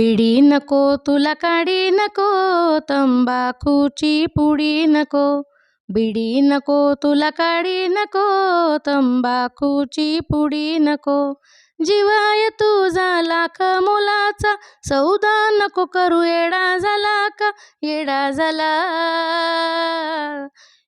बिडी नको तुला काडी नको तंबाखूची पुडी नको. बिडी नको तुला काडी नको तंबाखूची पुडी नको. जीवाय झाला का मुलाचा सौदा नको करू येडा झाला का येडा झाला.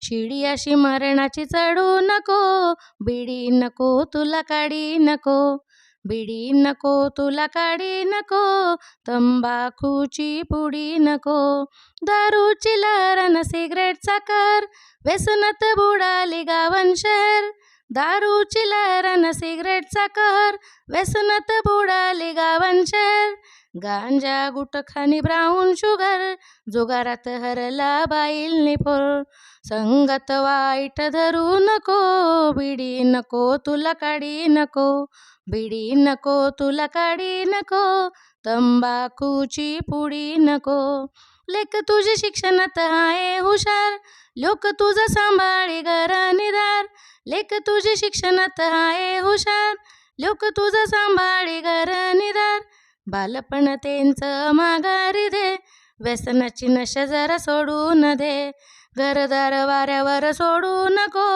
शिडी अशी मरणाची चढू नको बिडी नको तुला काडी नको. बिडी नको तुला काडी नको तंबाखूची पुडी नको. दारूची लहरन सिगरेटचा कर व्यसनात बुडाली गावन शहर. दारूची लहरन सिगरेटचा कर व्यसनात बुडाली गावन शहर. गांजा गुटखानी ब्राऊन शुगर जुगारात हरला बाईल निफोर संगत वाईट धरू नको बिडी नको तुला काडी नको बिडी नको तुला काढी नको तंबाखूची पुडी नको. लेक तुझे शिक्षणात आहे हुशार लोक तुझं सांभाळी घर निधार लेक तुझे शिक्षणात आहे हुशार. लोक तुझं सांभाळी घर निधार. बालपण त्यांचं माघारी दे. व्यसनाची नशा जरा सोडून दे. घरदार वाऱ्यावर सोडू नको.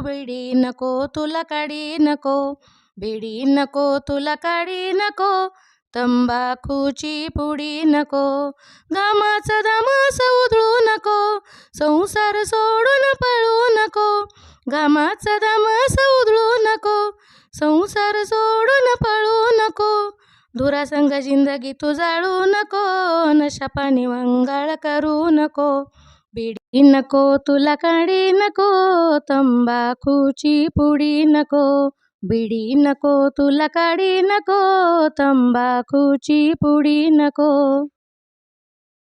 बिडी नको तुला काढी नको. बिडी नको तुला काढी नको. तंबाखूची पुडी नको. घामाचा दामास उधळू नको. संसार सोडू घामाचा दामास उधळू नको संसार सोडून पळू नको धुरासंग जिंदगी तू जाळू नको नशा पाणी वंगाळ करू नको बिडी नको तुला काडी नको तंबाखूची पुडी नको बिडी नको तुला काडी नको तंबाखूची पुडी नको.